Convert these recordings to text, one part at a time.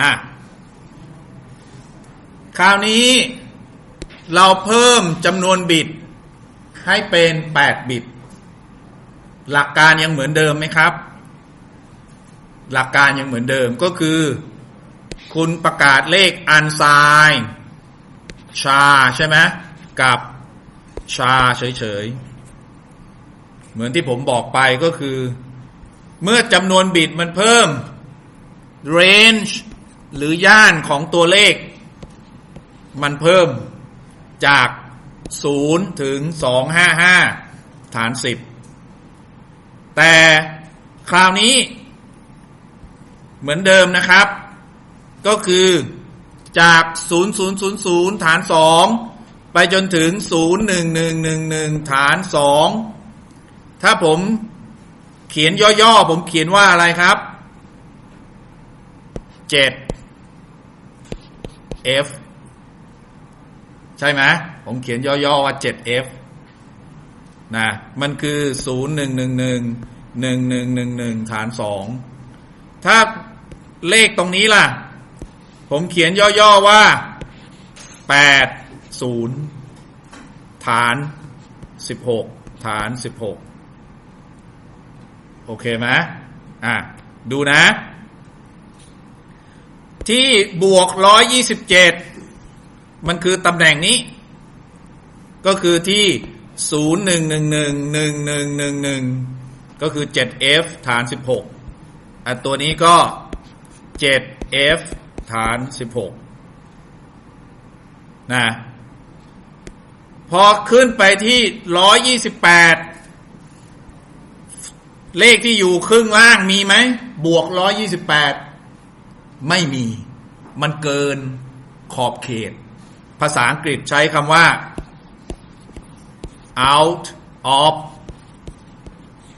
อะคราวนี้เราเพิ่มจำนวนบิต ให้เป็น8บิต หลักการยังเหมือนเดิมไหมครับ หลักการยังเหมือนเดิมก็คือ คุณประกาศเลขอันไซน์ชาใช่ไหมกับชาเฉยๆ เหมือนที่ผมบอกไปก็คือ เมื่อจำนวนบิตมันเพิ่ม range หรือย่านของตัวเลข มันเพิ่มจาก 0 ถึง 255 ฐาน 10 แต่คราวนี้เหมือนเดิมนะครับ ก็คือจาก 0000 ฐาน 2 ไปจนถึง 01111 ฐาน 2 ถ้าผมเขียนย่อๆ ผมเขียนว่าอะไรครับ 7 F ใช่ไหมผมเขียนย่อๆว่า 7F นะมันคือ 0111 1111 ฐาน 2 ถ้าเลขตรงนี้ล่ะ ผมเขียนย่อๆว่า 80 ฐาน 16 ฐาน 16 โอเคไหมอะ ดูนะ ที่บวกร้อยยี่สิบเจ็ดมันคือตำแหน่งนี้ ก็คือที่ศูนย์หนึ่งหนึ่งหนึ่งหนึ่งหนึ่งหนึ่งหนึ่งก็คือเจ็ดเอฟฐานสิบหกอันตัวนี้ก็เจ็ดเอฟฐานสิบหกนะพอขึ้นไปที่ร้อยยี่สิบแปดเลขที่อยู่ครึ่งล่างมีไหม บวกร้อยยี่สิบแปด ไม่มีมันเกินขอบเขต ภาษาอังกฤษใช้คำว่า out of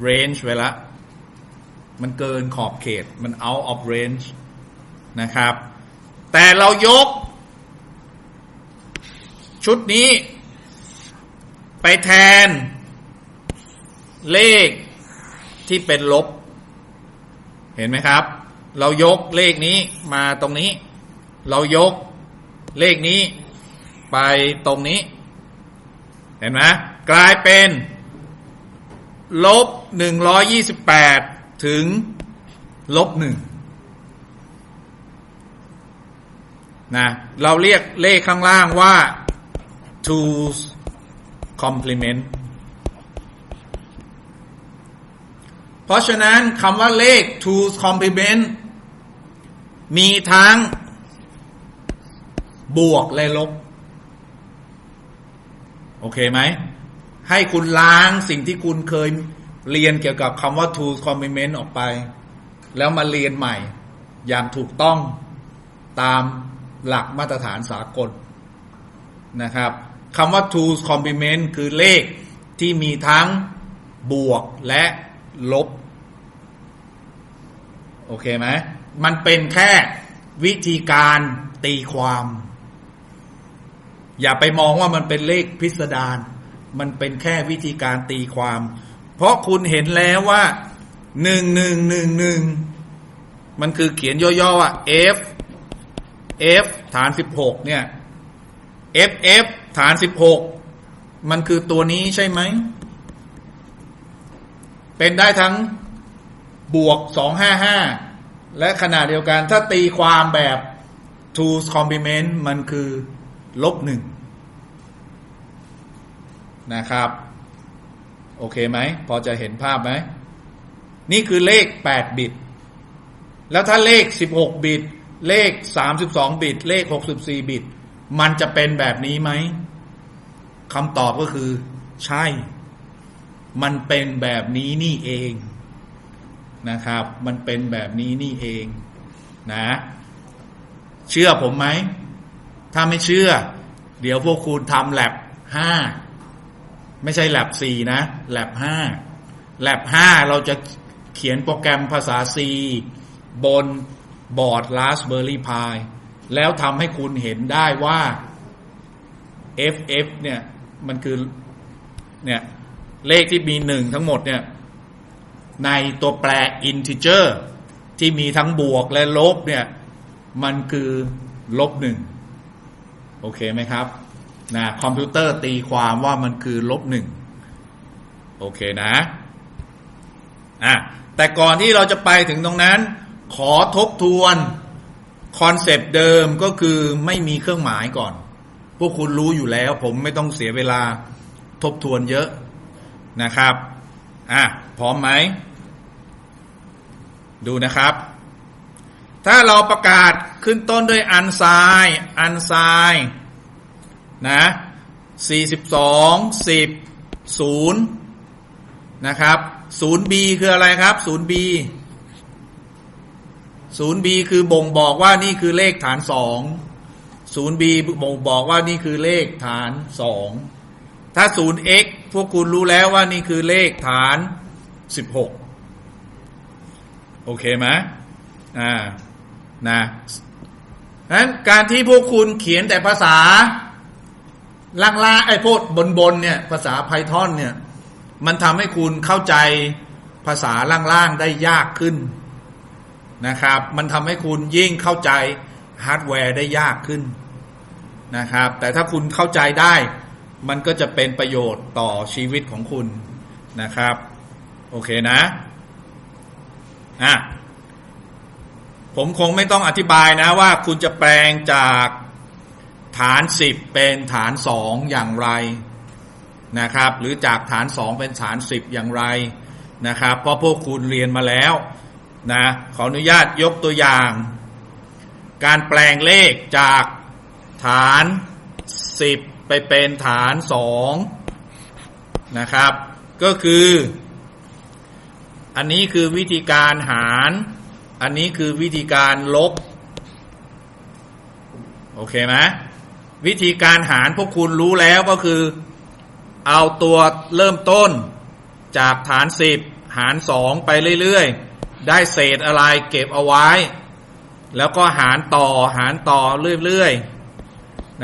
range ไว้ละมันเกินขอบเขตมัน out of range นะครับ แต่เรายก ชุดนี้ ไปแทน เลขที่เป็นลบ เห็นไหมครับ เรายกเลขนี้มาตรงนี้ เรายกเลขนี้ไปตรงนี้ เห็นไหมกลายเป็นลบหนึ่งร้อยยี่สิบแปดถึงลบหนึ่งนะเราเรียกเลขข้างล่างว่า two's complement เพราะฉะนั้นคำว่าเลข two's complement มีทั้งบวกและลบ โอเคไหม ให้คุณล้างสิ่งที่คุณเคยเรียนเกี่ยวกับคำว่า two's complement ออกไป แล้วมาเรียนใหม่ อย่างถูกต้องตามหลักมาตรฐานสากลนะครับคำว่า two's complement คือเลขที่มีทั้งบวกและลบ โอเคไหม มันเป็นแค่วิธีการตีความ อย่าไปมองว่ามันเป็นเลขพิสดารมันเป็นแค่วิธีการตีความ เพราะคุณเห็นแล้วว่าหนึ่งหนึ่งหนึ่งหนึ่งมันคือเขียนย่อๆว่า f f ฐานสิบหกเนี่ย f f ฐานสิบหกมันคือตัวนี้ใช่ไหม เป็นได้ทั้งบวกสองห้าห้า และขนาดเดียวกันถ้าตีความแบบ two's complement มันคือลบหนึ่งนะครับ โอเคไหม พอจะเห็นภาพไหม นี่คือเลข 8 บิต แล้วถ้าเลข 16 บิต เลข 32 บิต เลข 64 บิต มันจะเป็นแบบนี้ไหมคำตอบก็คือ ใช่ มันเป็นแบบนี้นี่เอง นะครับ มันเป็นแบบนี้นี่เองนะ เชื่อผมไหม ถ้าไม่เชื่อ เดี๋ยวพวกคุณทำแลบห้าไม่ใช่แลบสี่นะแลบห้าแลบห้าเราจะเขียนโปรแกรมภาษา C บนบอร์ด Raspberry Pi แล้วทำให้คุณเห็นได้ว่า FF เนี่ย มันคือเนี่ย เลขที่มีหนึ่งทั้งหมดเนี่ย ในตัวแปร integer ที่มีทั้งบวกและลบเนี่ย มันคือลบหนึ่งโอเคไหมครับนะคอมพิวเตอร์ตีความว่ามันคือลบหนึ่งโอเคนะอะแต่ก่อนที่เราจะไปถึงตรงนั้น ขอทบทวนคอนเซปต์เดิมก็คือไม่มีเครื่องหมายก่อน พวกคุณรู้อยู่แล้ว ผมไม่ต้องเสียเวลาทบทวนเยอะนะครับ อะพร้อมไหม ดูนะครับ ถ้าเราประกาศขึ้นต้นด้วยอันไซน์อันไซน์นะ42 10 0นย์นะครับ 0b คืออะไรครับ 0b 0b คือบ่งบอกว่านี่คือเลขฐาน2 0b บ่งบอกว่านี่คือเลขฐาน2ถ้า 0x พวกคุณรู้แล้วว่านี่คือเลขฐาน16โอเคไหมอ่านะนั้นการที่พวกคุณเขียนแต่ภาษาล่างๆไอ้พวกบนๆเนี่ยภาษาไพทอนเนี่ย มันทำให้คุณเข้าใจภาษาล่างๆได้ยากขึ้นนะครับ มันทำให้คุณยิ่งเข้าใจฮาร์ดแวร์ได้ยากขึ้นนะครับ แต่ถ้าคุณเข้าใจได้ มันก็จะเป็นประโยชน์ต่อชีวิตของคุณนะครับ โอเคนะอะผมคงไม่ต้องอธิบายนะว่าคุณจะแปลงจากฐานสิบเป็นฐานสองอย่างไรนะครับ หรือจากฐานสองเป็นฐานสิบอย่างไรนะครับ เพราะพวกคุณเรียนมาแล้วนะขออนุญาตยกตัวอย่าง การแปลงเลขจากฐานสิบ ไปเป็นฐานสองนะครับ ก็คือ อันนี้คือวิธีการหาร อันนี้คือวิธีการลบ โอเคไหมวิธีการหารพวกคุณรู้แล้วก็คือ เอาตัวเริ่มต้นจากฐานสิบหารสองไปเรื่อยๆ ได้เศษอะไรเก็บเอาไว้ แล้วก็หารต่อหารต่อเรื่อยๆ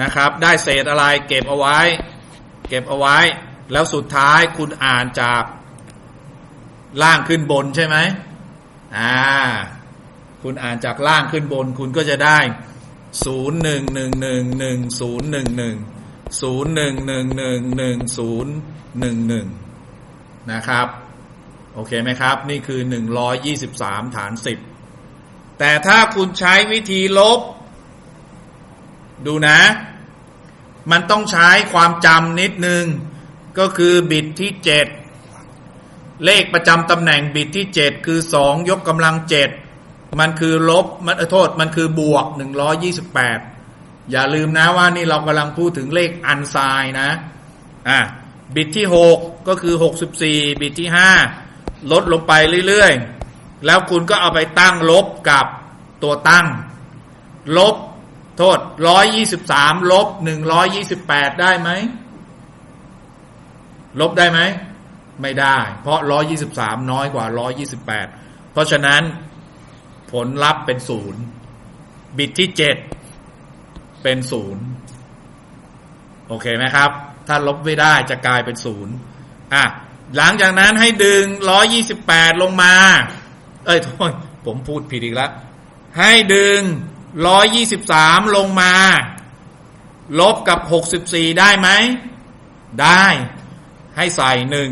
นะครับ ได้เศษอะไรเก็บเอาไว้ เก็บเอาไว้ แล้วสุดท้ายคุณอ่านจากล่างขึ้นบนใช่ไหมอ่า คุณอ่านจากล่างขึ้นบน คุณก็จะได้ศูนย์หนึ่งหนึ่งหนึ่งหนึ่งศูนย์หนึ่งหนึ่งศูนย์หนึ่งหนึ่งหนึ่งหนึ่งศูนย์หนึ่งหนึ่งนะครับ โอเคไหมครับ นี่คือหนึ่งร้อยยี่สิบสามฐานสิบแต่ถ้าคุณใช้วิธีลบ ดูนะ มันต้องใช้ความจำนิดนึง ก็คือบิตที่เจ็ดเลขประจำตำแหน่งบิตที่เจ็ดคือสองยกกำลังเจ็ดมันคือลบมันโทษมันคือบวกหนึ่งร้อยี่สิบแปดอย่าลืมนะว่านี่เรากำลังพูดถึงเลขอันไซน์นะอะบิตที่หกก็คือหกสิบสี่บิตที่ห้าลดลงไปเรื่อยๆ แล้วคุณก็เอาไปตั้งลบกับตัวตั้ง ลบ โทษร้อยยี่สิบสามลบหนึ่งร้อยี่สิบแปดได้ไหม ลบได้ไหม ไม่ได้ เพราะร้อยี่สิบสามน้อยกว่าร้อยี่สิบแปดเพราะฉะนั้นผลลัพธ์เป็นศูนย์บิตที่เจ็ดเป็นศูนย์โอเคไหมครับ ถ้าลบไม่ได้จะกลายเป็นศูนย์อะหลังจากนั้นให้ดึงร้อยี่สิบแปดลงมา เอ้ยโทษผมพูดผิดอีกแล้วให้ดึง ร้อยยี่สิบสามลงมา ลบกับหกสิบสี่ได้ไหม ได้ให้ใส่หนึ่ง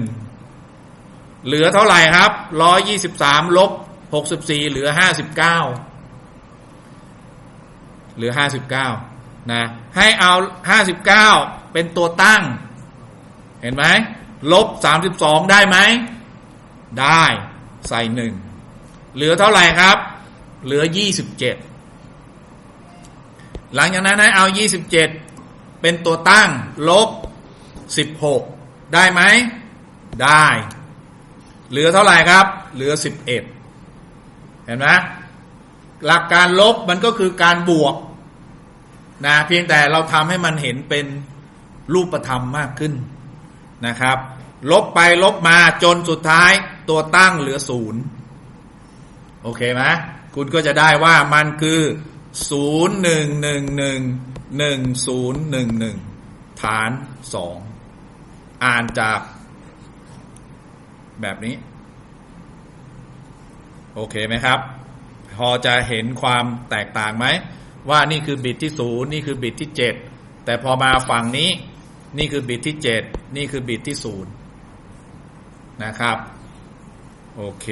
เหลือเท่าไหร่ครับร้อยี่สิบสามลบหกสิบสี่เหลือห้าสิบเก้าเหลือห้าสิบเก้านะให้เอาห้าสิบเก้าเป็นตัวตั้ง เห็นไหมลบสามสิบสองได้ไหม ได้ใส่หนึ่งเหลือเท่าไหร่ครับ เหลือยี่สิบเจ็ด หลังจากนั้นให้เอายี่สิบเจ็ดเป็นตัวตั้ง ลบสิบหกได้ไหม ได้ เหลือเท่าไหร่ครับ เหลือสิบเอ็ดเห็นไหมหลักการลบมันก็คือการบวกนะเพียงแต่เราทำให้มันเห็นเป็นรูปธรรมมากขึ้นนะครับ ลบไปลบมาจนสุดท้ายตัวตั้งเหลือศูนย์โอเคไหมคุณก็จะได้ว่ามันคือ ศูนย์หนึ่งหนึ่งหนึ่งหนึ่งศูนย์หนึ่งหนึ่งฐานสองอ่านจากแบบนี้ โอเคไหมครับ พอจะเห็นความแตกต่างไหม ว่านี่คือบิตที่ศูนย์นี่คือบิตที่เจ็ดแต่พอมาฝั่งนี้ นี่คือบิตที่เจ็ดนี่คือบิตที่ศูนย์นะครับ โอเค